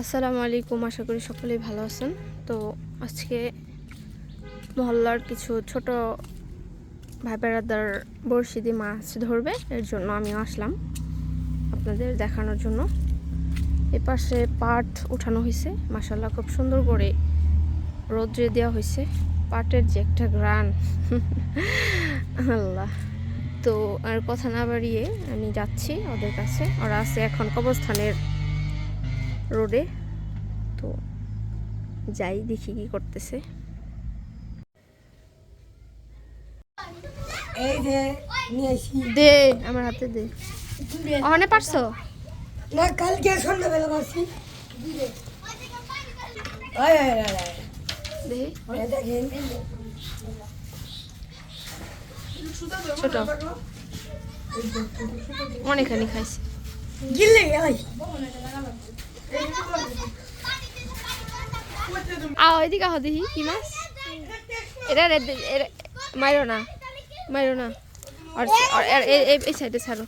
আসসালামু আলাইকুম আশা করি সকলেই ভালো আছেন। তো আজকে মহল্লার কিছু ছোট ভাই বেড়াদার বড়শি দিয়ে মাছ ধরবে, এর জন্য আমি আসলাম আপনাদের দেখানোর জন্য। এ পাশে পাট উঠানো হয়েছে মাসাল্লাহ খুব সুন্দর করে রোদ্রে দেওয়া হয়েছে পাটের যে একটা গ্রান আল্লাহ। তো আর কথা না বাড়িয়ে আমি যাচ্ছি ওদের কাছে, ওরা আছে এখন কবরস্থানের রোডে। তো যাই দেখি কি করতেছে। এই যে নিয়ে দে আমার হাতে দে। ওখানে পারছ? না কালকে সন্ধ্যাবেলা দেখি ছোট। অনেকখানি খাইছি। গিলে আও এদিকে আহ দেখি কি মাছ? এটা মাইরো না। মাইরো না। আর এই- সাইডে ছাড়ো।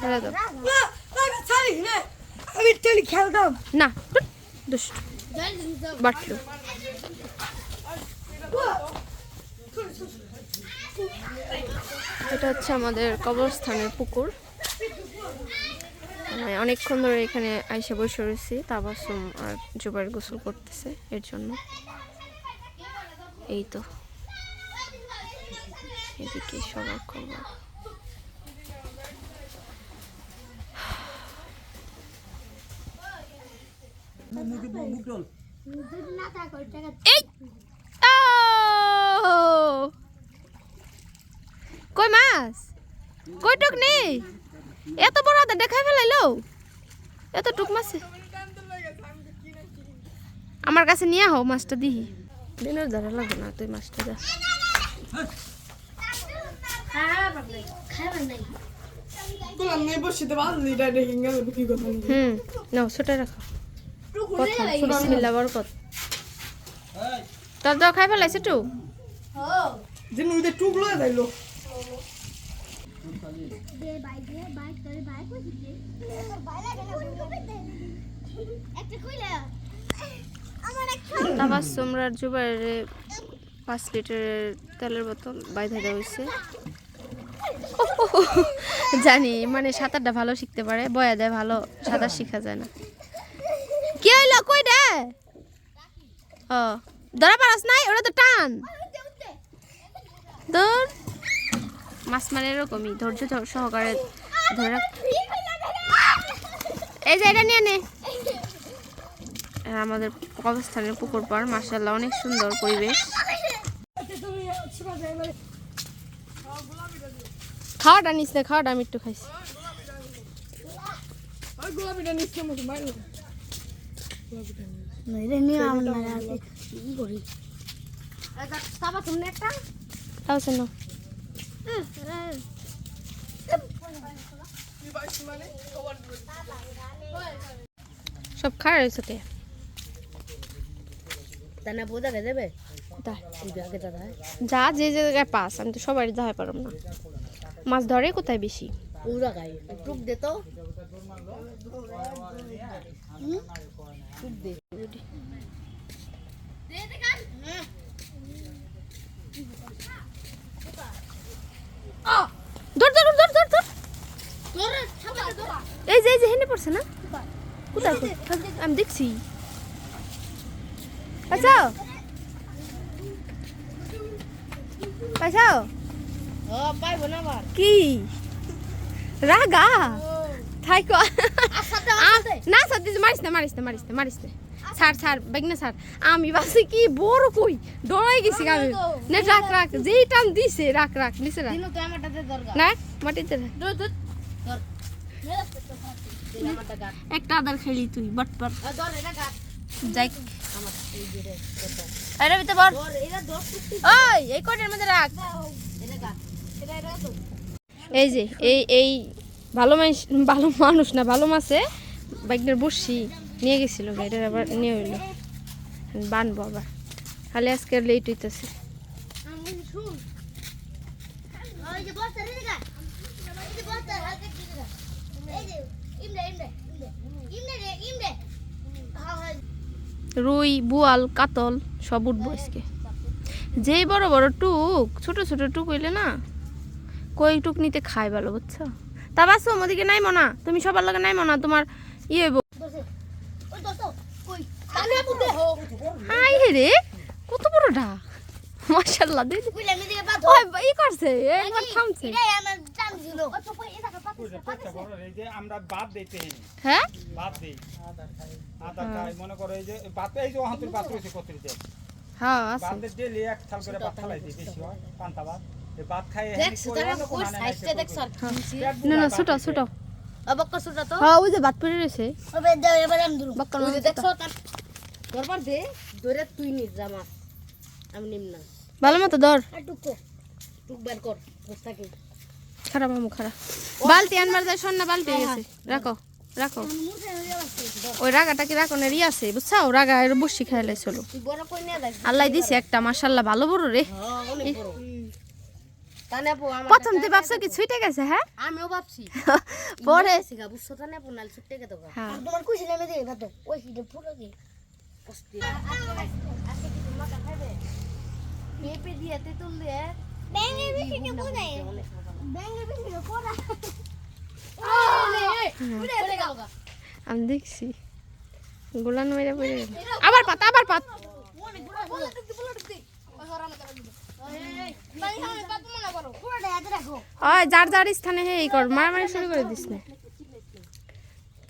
ছাড়া দাও। আমি চলি খেলতাম না দুষ্ট। বাটলো। এটা হচ্ছে আমাদের কবরস্থানের পুকুর। মানে অনেকক্ষণ ধরে এখানে আইসা বসে রয়েছি। তাবাসুম আর জুবাইর গোসল করতেছে এর জন্য। এই তো। এদিকে সবার খবর। কই মাছ? কই টুক নেই এত বড় দেখাই ফেলাইলো? এত টুক মাছ? আমার কাছে নিয়ে আহ মাছটা দিহি। দিনের দ্বারা লাগবে না, তুই মাছটা যা হুম নাও ছোট রাখো। প্রথম বিসমিল্লাহ বরকত তোর দাও খাই ফেলাইছে টু তারপর সোমরার জুবাইরে পাঁচ লিটারের তেলের বোতল বাইধা দেওয়া হয়েছে জানি মানে সাঁতারটা ভালো শিখতে পারে, বয়া দেয় ভালো, সাঁতার শিখা যায় না। কি হইল? কই দে? ও, ধরা পারাস নাই? ওরা তো টান। ধর। মাছ মানে এরকমই, ধৈর্য সহকারে ধরে এই যে এটা নিয়ে নে। আমাদের কবরস্থানের পুকুর পাড় মার্শাল্লাহ অনেক সুন্দর পরিবেশ। খাওয়াটা নিস না খাওয়াটা আমি একটু খাইছি। সব খাওয়া রয়েছে কে তানা বোঝা দেবে যা যে যে জায়গায় পাস আমি তো সবাই যাই পারব না। মাছ ধরে কোথায় বেশি? এই যে এই যে, হেনে পড়ছে না? কোথায়? আমি দেখছি। পাইবো না আবার কি? রাগা? থাইকো না সত্যি মারিস না মারিস না মারিস না মারিস না। ছাড় ছাড় বেগ না আমি বাসে কি বড় কই? ডরাই গেছি আমি না রাখ রাখ। যেই টান দিছে রাখ রাখ নিচে রাখ। না মাটিতে একটা আদার খেলি তুই বট বট। যাই। আমার এই যে রে এটা আরে ভিতরে বল ওই এই কোটের মধ্যে রাখ। এই যে, এই এই ভালো মানুষ ভালো মানুষ না, ভালো মাছে বাইকটার বসি নিয়ে গেছিল, গাড়িটার আবার নিয়ে হইল। বানবো আবার। খালি আজকে লেট হইতেছে। রুই, বুয়াল, কাতল সব উঠবো আজকে। যেই বড় বড় টুক, ছোট ছোট টুক হইলে না কই টুক নিতে খাই ভালো, বুঝছ? তা বাসো, ওদিকে নাই মনা। তুমি সবার লগে নাই মনা, তোমার ইয়ে হাই হে রে, কত বড়টা ওই, ই করছে থামছে। হ্যাঁ? হ্যাঁ না না ছোট ছোট। তো হ্যাঁ ওই যে ভাত পড়ে রয়েছে। ওবে দাও এবার আমি ধরু বাক্কার ওই যে মাছ তার। দরবার দে ধরে তুই নিস জামা আমি নিম না। ভালো মতো ধর। টুকো টুক বের কর বস থাকি। খারাপ মামু খারাপ বালতি আনবার যায় সন্না বালতি গেছে রাখো রাখো। ওই রাগাটা কি রাখো না রি আছে বুঝছ রাগা এর বসি খাইলে চলো। আল্লাহ দিছে একটা মাশাল্লাহ ভালো বড় রে হ্যাঁ অনেক বড় তানে আপু আমার প্রথম তুই ভাবছ কি ছুটে গেছে হ্যাঁ আমিও ভাবছি পরে বুঝছ তানে আপু নাল ছুটে গেতো হ্যাঁ তোমার কইছি না আমি দে ভাত ওই হিডে পুরো দে পেপে দিয়ে তেতুল আমি দেখছি গোলান মেরে পড়ে আবার পাত আবার পাত ওই, যার যার স্থানে হে এই কর, মারামারি শুরু করে দিস না।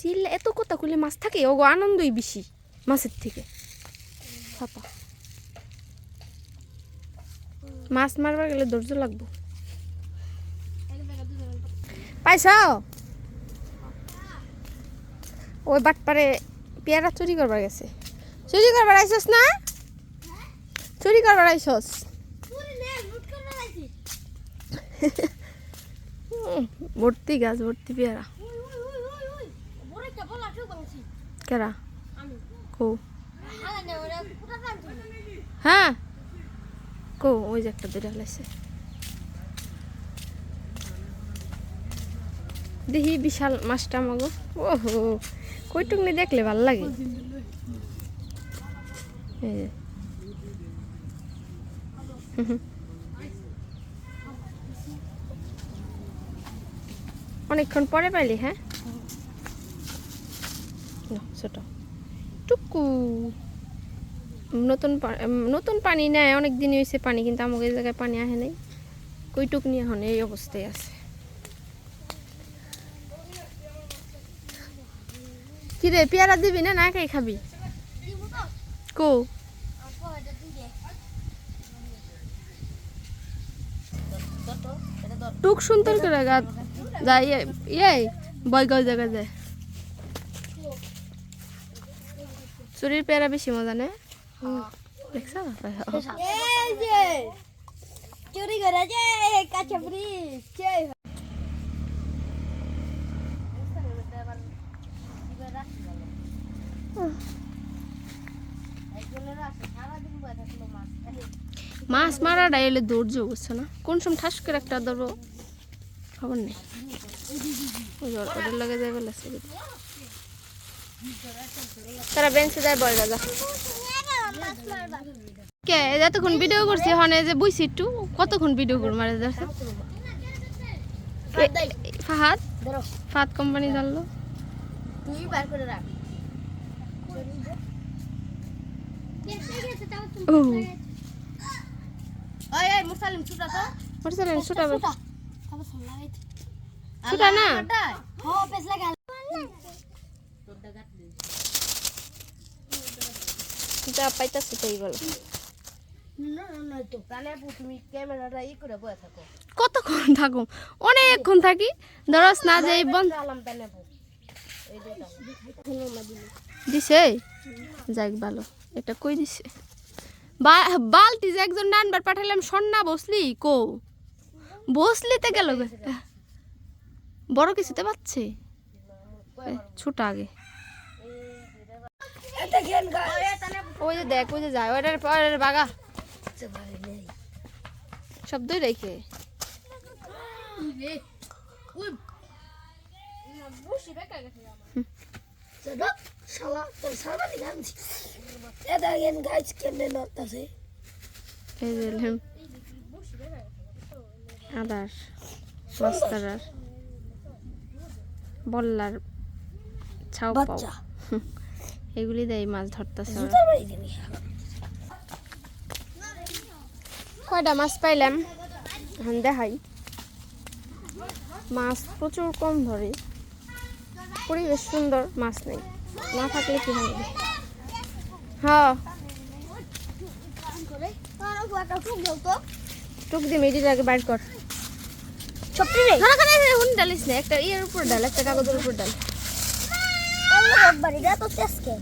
চিল, এত কথা খুলে মাছ থাকে? ওগো, আনন্দই বেশি মাছের থেকে। ছাপা মাছ মারবার গেলে ধৈর্য লাগবো। পাইছ? ওই বাটপারে পেয়ারা চুরি করবার গেছে। চুরি করবার আইসস না? চুরি করবার আইসস পুরো নে লুট করে রাখছি উম, ভর্তি গাছ, ভর্তি পেয়ারা। কেরা? কো। হ্যাঁ। কো, ওই যে একটা দুটা ফেলেছে দেখি বিশাল মাছটা আমাগো। ওহো কইটুক নি দেখলে ভালো লাগে। এই। হুম। অনেকক্ষণ পরে পাইলি হ্যাঁ? ছোট। টুকু। নতুন নতুন পানি নেয় অনেক দিন হয়েছে পানি, কিন্তু আমাকে এই জায়গায় পানি আসে নাই। কইটুক নিয়ে এখন? এই অবস্থায় আছে। কি রে পেয়ারা দিবি না? না একাই খাবি? কো? টুক সুন্দর করে গা যাই ইয়ে বয় গাও জায়গা যায়। চুরির পেয়ারা বেশি মজা নেই দেখছ? চুরি করে যে কাছে ফ্রি মাছ মারাটা এলে ধৈর্য বুঝছ না। কোন সময় ঠাস করে একটা ধরবো খবর নেই। ওদের লাগে যাই বলেছে তারা বেঞ্চে যায় বয় গাজা কে যতক্ষণ ভিডিও করছি হনে যে বুঝছি একটু কতক্ষণ ভিডিও কর মারে যাচ্ছে ফাহাদ ফাহাদ কোম্পানি জানলো তুই বার করে রাখ। ও। ওই ওই মুসালিম ছুটা তো। ফোন লাগাই ছুটা না? হো পেছ লাগা যা পাইতাছে তাই বলো থাকো। কতক্ষণ থাকুম? অনেকক্ষণ থাকি। ধরস না যে বন্ধ দিছে? যাক ভালো। এটা কই দিছে? বালতি যে একজন নানবার পাঠালাম সন্না বসলি কো বসলিতে গেল। বড় কিছুতে পাচ্ছে? ছোট আগে। ওই যে দেখ, ওই যে যায়, ওইটার ওইটার বাগা শব্দই রেখে। চলো শালা তোর সামনে গানছি এটা খেন গাছ কেমনে নড়তাছে এই যে এলাম। আদার মাস্তারার বল্লার ছাও পাও। এগুলি দেয় মাছ ধরতেছে কয়টা মাছ পাইলাম? এখন দেখাই। মাছ প্রচুর কম ধরে। পরিবেশ সুন্দর মাছ নেই। না থাকলে কি হবে? হ্যাঁ। টুক দিয়ে মেডির আগে বাইর কর। সত্যি রে। খানা হুন ডালিস না একটা ইয়ের উপর ডাল একটা কাগজের উপর ডাল। আল্লাহ আকবার এটা তো তেজকে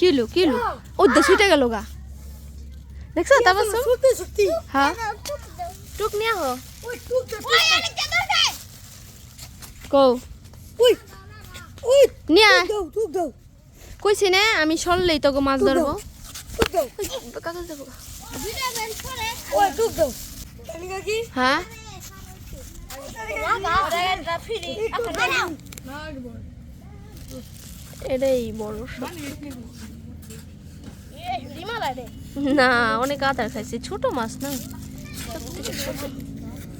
কিলো কিলো ও দশ গেল গা। দেখছ তারপর সত্যি সত্যি। হ্যাঁ। টুক নিয়ে হো ওই টুক কো ওই ওই নিয়ে। দাও টুক দাও। কইছি না আমি সরলেই তোকে মাছ ধরবো। টুক দাও। কাগজ দেবো হ্যাঁ এটাই বড় না, অনেক আদার খাইছে। ছোট মাছ না।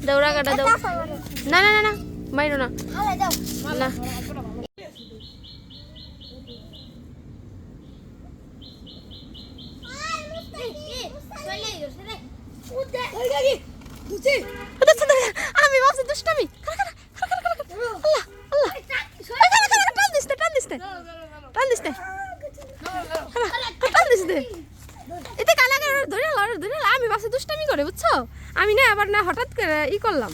দৌড়া কাটা দাও। না না না না, মাইরো না। না ওই কাকি বুঝছি ওটা ছোট হয়ে- আমি ভাবছি দুষ্টামি খারা, খারা, খারা, খারা, খারা, খারা। আল্লাহ আল্লাহ এই খারা, খারা, খারা, টান দিস নে, টান দিস নে। টান দিস নে। খারা, খারা, টান দিস নে। এতে কানা কানা ধরে আলো, ওরে ধরে আলো। আমি ভাবছি দুষ্টামি করে বুঝছ আমি না আবার না হঠাৎ করে ই করলাম?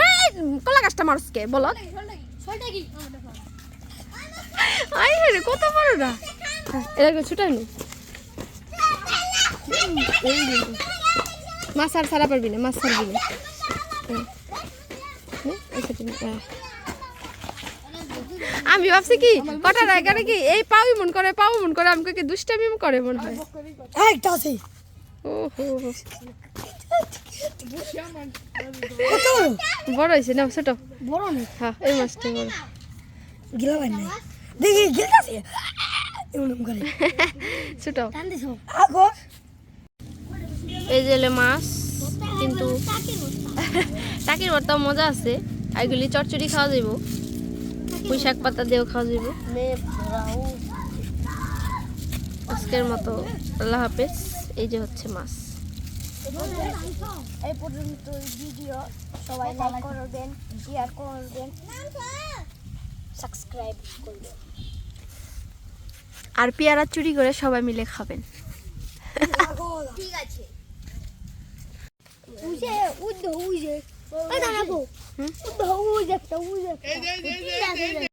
ওই কলা গাছটা মারসকে বলো। আই রে কত বড় না এরকম ছুটাই নি। মাছ আর ছাড়া পারবি না মাছ ছাড়বি না। হ্যাঁ। আমি ভাবছি কি কটা রায়গারে কি এই পাও মন করে পাও মন করে আমাকে কি দুষ্টামি করে মনে হয়? একটা আছে। ও হো কত? বড় হয়েছে না ছোট। বড় না হ্যাঁ এই মাছটা বড়। গিলা বাই নাই। দেখি গিলতাছে এমন করে। ছোট। আগর এই এলে মাছ কিন্তু টাকির ভর্তা মজা আছে। আর এগুলি চচ্চড়ি খাওয়া যাইব। পুঁই শাক পাতা দিয়েও খাওয়া যাইব। আজকের মতো আল্লাহ হাফেজ। এই যে হচ্ছে মাছ। এই পর্যন্ত ভিডিও সবাই লাইক করবেন শেয়ার করবেন সাবস্ক্রাইব করবেন আর পেয়ারা চুরি করে সবাই মিলে খাবেন ঠিক আছে উজে উদ্দ উজে দাঁড়াবো উদ্দ উজে একটা উজে